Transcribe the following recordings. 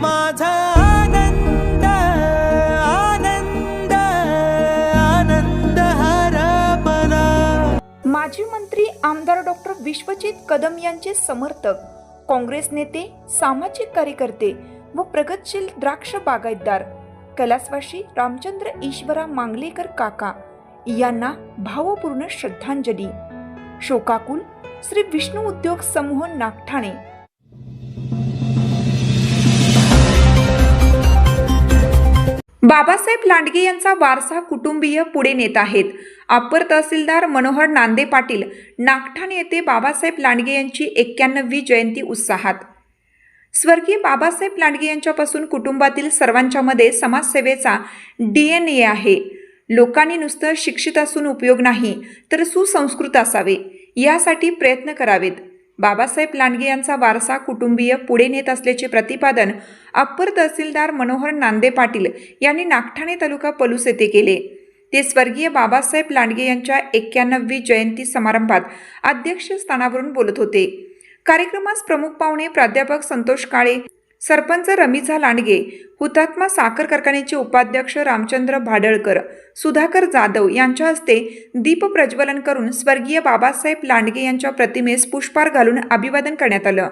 माझा आनंद आनंद आनंद हरपला माजी मंत्री आमदार डॉक्टर विश्वजित कदम यांचे समर्थक काँग्रेस नेते सामाजिक कार्यकर्ते व प्रगतशील द्राक्ष बागायतदार कलासवाशी रामचंद्र ईश्वरा मांगलेकर काका यांना भावपूर्ण श्रद्धांजली. शोकाकुल श्री विष्णू उद्योग समूह नागठाणे. बाबासाहेब लांडगे यांचा वारसा कुटुंबीय पुढे नेत आहेत. अप्पर तहसीलदार मनोहर नांदे पाटील नागठाण येथे बाबासाहेब लांडगे यांची एक्क्याण्णवी जयंती उत्साहात. स्वर्गीय बाबासाहेब लांडगे यांच्यापासून कुटुंबातील सर्वांच्यामध्ये समाजसेवेचा डी एन ए आहे. लोकांनी नुसतं शिक्षित असून उपयोग नाही तर सुसंस्कृत असावे यासाठी प्रयत्न करावेत. बाबासाहेब लांडगे यांचा वारसा कुटुंबीय पुढे नेत असल्याचे प्रतिपादन अप्पर तहसीलदार मनोहर नांदे पाटील यांनी नागठाणे तालुका पलूस येथे केले. ते स्वर्गीय बाबासाहेब लांडगे यांच्या एक्क्याण्णवी जयंती समारंभात अध्यक्षस्थानावरून बोलत होते. कार्यक्रमास प्रमुख पाहुणे प्राध्यापक संतोष काळे सरपंच रमिझा लांडगे हुतात्मा साखर कारखान्याचे उपाध्यक्ष रामचंद्र भाडळकर सुधाकर जाधव यांच्या हस्ते दीप प्रज्वलन करून स्वर्गीय बाबासाहेब लांडगे यांच्या प्रतिमेस पुष्पार घालून अभिवादन करण्यात आलं.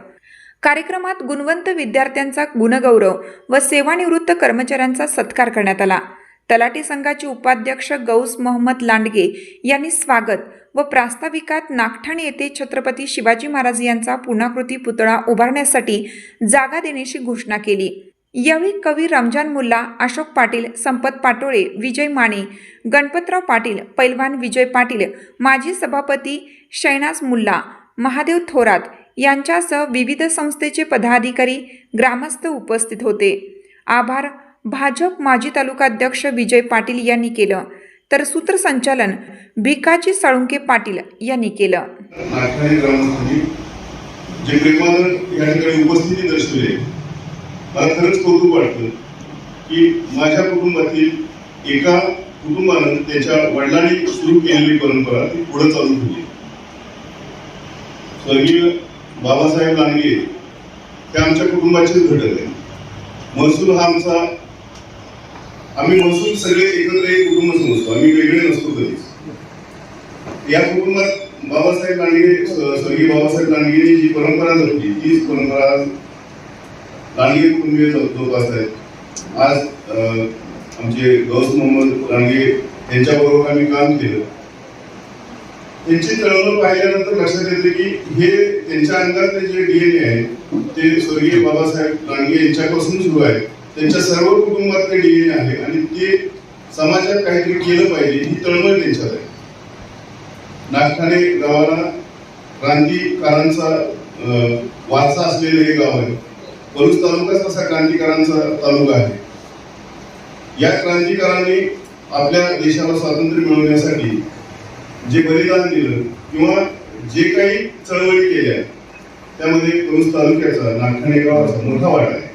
कार्यक्रमात गुणवंत विद्यार्थ्यांचा गुणगौरव व सेवानिवृत्त कर्मचाऱ्यांचा सत्कार करण्यात आला. तलाठी संघाचे उपाध्यक्ष गौस मोहम्मद लांडगे यांनी स्वागत व प्रास्ताविकात नागठाणे येथे छत्रपती शिवाजी महाराज यांचा पूर्णाकृती पुतळा उभारण्यासाठी जागा देण्याची घोषणा केली. यावेळी कवी रमजान मुल्ला अशोक पाटील संपत पाटोळे विजय माने गणपतराव पाटील पैलवान विजय पाटील माजी सभापती शैनाज मुल्ला महादेव थोरात यांच्यासह विविध संस्थेचे पदाधिकारी ग्रामस्थ उपस्थित होते. आभार. भाजप माजी तालुकाध्यक्ष विजय पाटील यांनी केलं. तर सूत्रसंचालन भिकाजी साळुंके पाटील यांनी केलं. जे प्रेमानं या ठिकाणी उपस्थिती दर्शवली मला खरंच कौतुक वाटतं की माझ्या कुटुंबातील एका कुटुंबानं त्याच्या वडिलांनी सुरू केलेली परंपरा ती पुढे चालू ठेवली स्वर्गीय बाबासाहेब लांडगे ते आमच्या कुटुंबाचेच घटक आहे महसूल हा आमचा आम्ही महसूल सगळे एकत्र एक कुटुंब समजतो आम्ही वेगळे नसतो कधीच. या कुटुंबात बाबासाहेब लांडगे स्वर्गीय बाबासाहेब लांडगेंनी जी परंपरा जपली तीच परंपरा आज लांडगे कुटुंबीय जोपासत आहेत आज आमचे गौस मोहम्मद लांडगे यांच्याबरोबर आम्ही काम केलं. त्यांची चळवळ पाहिल्यानंतर लक्षात येते की हे त्यांच्या अंगात जे डीएनए आहे ते स्वर्गीय बाबासाहेब लांडगे यांच्यापासून सुरू आहे. त्यांच्या सर्व कुटुंबातले डीएनए आहे आणि ते समाजात काहीतरी केलं पाहिजे ही तळमळ त्यांच्यात आहे. नागठाणे गावाला क्रांतिकारांचा अं, वारसा असलेलं हे गाव आहे. पलूस तालुकाच तसा क्रांतिकारांचा तालुका आहे. या क्रांतिकारांनी आपल्या देशाला स्वातंत्र्य मिळवण्यासाठी जे बलिदान दिलं किंवा जे काही चळवळी केल्या त्यामध्ये पलूस तालुक्याचा नागठाणे गावाचा मोठा वाटा आहे.